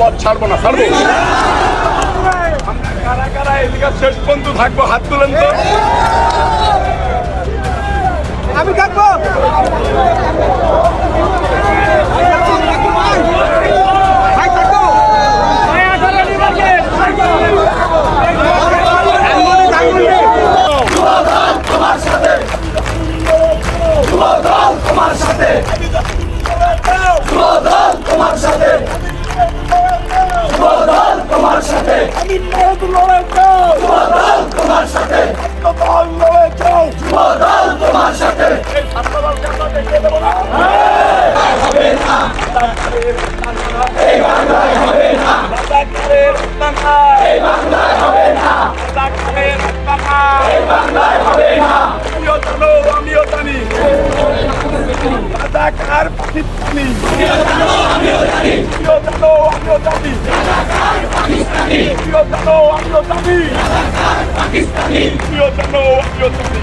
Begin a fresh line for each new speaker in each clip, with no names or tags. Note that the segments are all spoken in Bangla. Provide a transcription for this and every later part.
রাজপথ ছাড়বো না ছাড়বো। আমরা থাকব হাত তুলেন তো।
আমি কাটবো
রাজাকার পাকিস্তানি। আমিও জানো আমিও জানি আমিও জানো আমিও জানি আমিও জানো আমিও জানি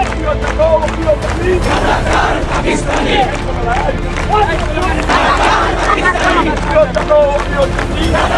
আমিও জানো আমিও জানি আমিও জানো আমিও জানি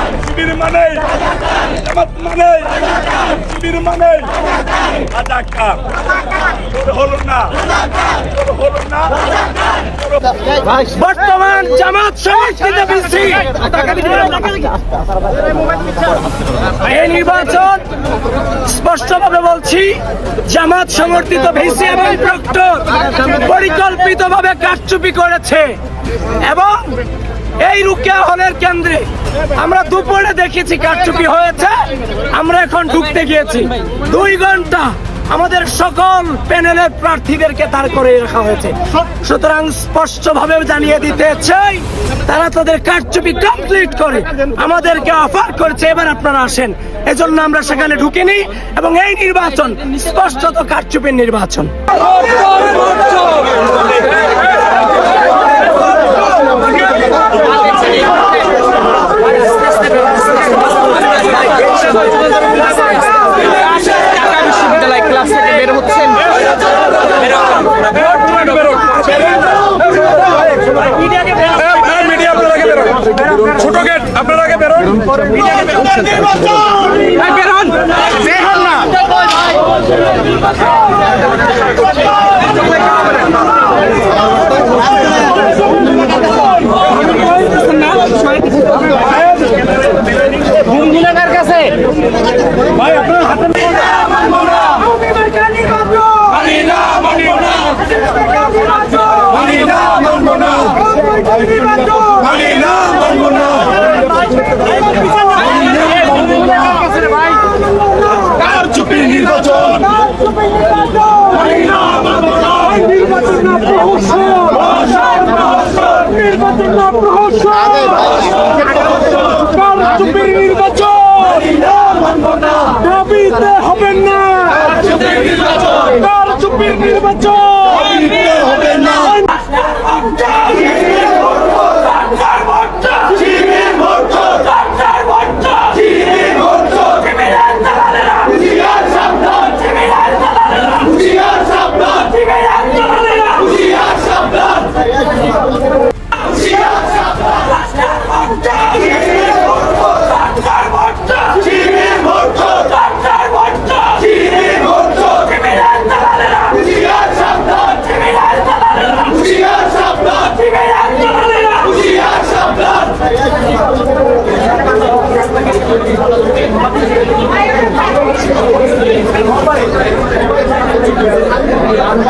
বর্তমান জামাত বিসি এই নির্বাচন স্পষ্টভাবে বলছি, জামাত সমর্থিত ভিসি এবং প্রক্টর পরিকল্পিতভাবে কারচুপি করেছে এবং এই রুকিয়া হলের কেন্দ্রে আমরা দুপুরে দেখেছি কারচুপি হয়েছে, আমরা এখন ঢুকতে গিয়েছি। দুই ঘণ্টা আমাদের সকল প্যানেলের প্রার্থীদেরকে তার করে রাখা হয়েছে। সুতরাং স্পষ্টভাবে জানিয়ে দিতে চাই, তারা তাদের কারচুপি কমপ্লিট করে আমাদেরকে অফার করেছে, এবার আপনারা আসেন। এজন্য আমরা সেখানে ঢুকিনি এবং এই নির্বাচন স্পষ্টত কারচুপির নির্বাচন।
বিশ্ববিদ্যালয় ক্লাস থেকে বের হচ্ছেন?
মিডিয়া আপনার আগে বেরোন ছোট গেট আপনার আগে বেরোন মানি না মানিও না মানি না মানবো না মানি না মানবো না কার চুপি নির্বাচন মানি না মানবো না
দাবিতে হবেন না কার চুপির নির্বাচন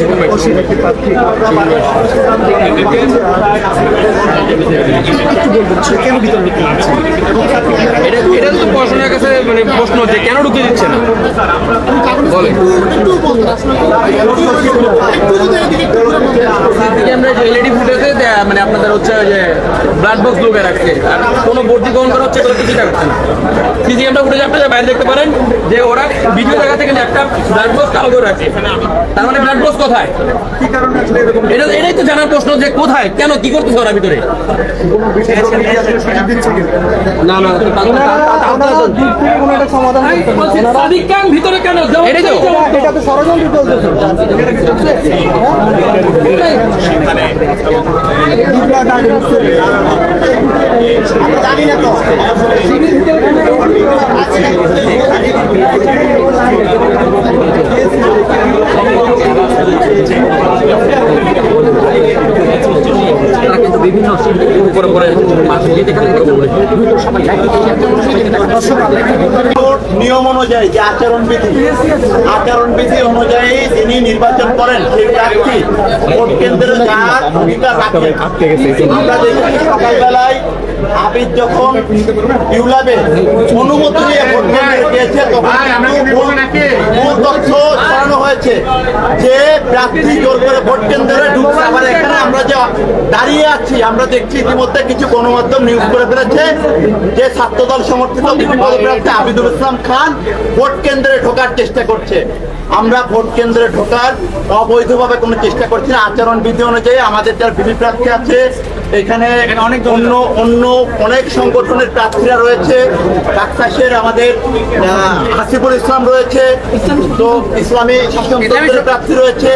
এই
মুহূর্তে
এটা তো পড়াশোনার কাছে মানে প্রশ্ন যে কেন ঢুকে দিচ্ছে না বলে আমরা যে এলইডি ফুটেজে মানে আপনাদের হচ্ছে যে ব্লাড বক্স লুকে রাখছে আর কোনো ভর্তি গ্রহণ করা হচ্ছে এগুলো কিছু দেখাচ্ছে না ক্যামেরা ফুটেজ আপনারা বাইরে দেখতে পারেন যে ওরা ভিডিও দেখা থেকে একটা ব্লাড বক্স কালো করে রাখছে তার মানে ব্লাড বক্স কোথায়? এটা এটাই তো জানার প্রশ্ন যে কোথায়? কেন? কি করতেছে ওরা ভিতরে? না না
ভিতরে কেন?
এটাই তো
কোর্ট নিয়ম অনুযায়ী যে আচরণ বিধি আচরণ বিধি অনুযায়ী যিনি নির্বাচন করেন সেই প্রার্থী ভোট কেন্দ্রে যার ভূমিকা রাখে আমরা দেখেছি সকালবেলায় আবির যখন ইউলাবে অনুমতি নিয়ে ভোট কেন্দ্রে গিয়েছে তখন ভুল- তথ্য ছড়ানো হয়েছে যে প্রার্থী জোর করে ভোট কেন্দ্রে ঢুকছে। আবার এখানে আমরা যে দাঁড়িয়ে আছি আমরা দেখছি ইতিমধ্যে কিছু গণমাধ্যম নিউজ করে ফেলেছে যে ছাত্রদল সমর্থিত বিভিন্ন প্রার্থী আবিদুল ইসলাম খান ভোট কেন্দ্রে ঢোকার চেষ্টা করছে। আমরা ভোট কেন্দ্রে ঢোকার অবৈধভাবে কোনো চেষ্টা করছি না। আচরণ বিধি অনুযায়ী আমাদের যার বিধি প্রার্থী আছে এখানে অনেক অন্য অন্য অনেক সংগঠনের প্রার্থীরা রয়েছে। বাক্সাসের আমাদের হাসিবুল ইসলাম রয়েছে। তো ইসলামী প্রার্থী রয়েছে।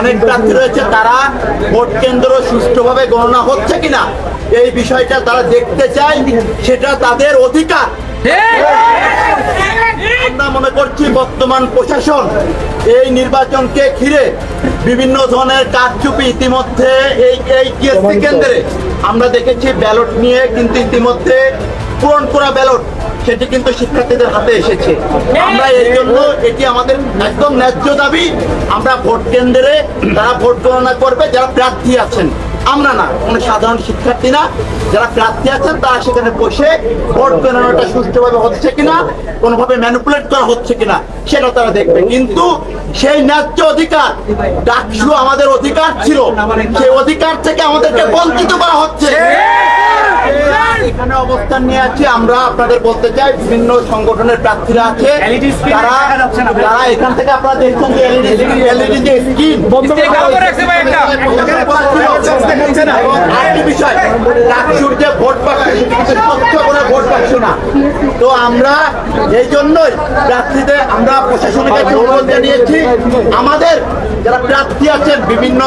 অনেক প্রার্থী রয়েছে। তারা ভোট কেন্দ্র সুষ্ঠুভাবে গণনা হচ্ছে কিনা, এই বিষয়টা তারা দেখতে চায়। সেটা তাদের অধিকার। করছি বর্তমান প্রশাসন এই নির্বাচনকে ঘিরে বিভিন্ন ধরনের কারচুপি ইতিমধ্যে এই এই টিএসসি কেন্দ্রে আমরা দেখেছি ব্যালট নিয়ে কিন্তু ইতিমধ্যে পূরণ করা ব্যালট সেটি কিন্তু শিক্ষার্থীদের হাতে এসেছে। আমরা এই জন্য এটি আমাদের একদম ন্যায্য দাবি। আমরা ভোট কেন্দ্রে তারা ভোট গণনা করবে যারা প্রার্থী আছেন আমরা না, কোনো সাধারণ শিক্ষার্থী না, যারা প্রার্থী আছেন তারা সেখানে বসে ভোট বেরোনোটা সুষ্ঠুভাবে হচ্ছে কিনা, কোনোভাবে ম্যানিপুলেট করা হচ্ছে কিনা, সেটা তারা দেখবে। কিন্তু সেই ন্যায্য অধিকার, ডাকসু আমাদের অধিকার ছিল। সেই অধিকার থেকে আমাদেরকে বঞ্চিত করা হচ্ছে। এখানে অবস্থান নিয়ে আছি। আমরা আপনাদের বলতে চাই বিভিন্ন সংগঠনের প্রার্থীরা আছে। তারা তারা এখান থেকে আপনারা দেখছেন যে এলইডি এলইডি যে আরেকটি বিষয় যে ভোট বাক্স স্বচ্ছ করে ভোট বাক্স না। তো আমরা এই জন্যই প্রার্থীদের আমরা প্রশাসনের কাছে অনুরোধ জানিয়েছি। আমাদের যারা প্রার্থী আছেন বিভিন্ন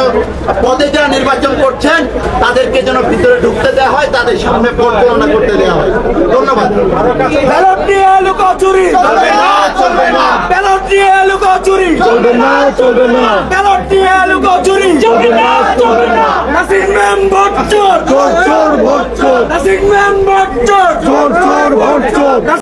পদে যারা নির্বাচন করছেন তাদেরকে যেন ভিতরে ঢুকতে দেওয়া হয় তাদের সামনে গণনা করতে দেওয়া হয়। ধন্যবাদ।
ব্যালট নিয়ে লুকো
চলবে না চলবে না।
ব্যালট নিয়ে লুকো চলবে না চলবে না। ব্যালট নিয়ে লুকো চলবে না চলবে না। নাসিক ম্যাম ভোট চোর। চোর চোর ভোট চোর। নাসিক ম্যাম ভোট চোর। চোর চোর ভোট চোর।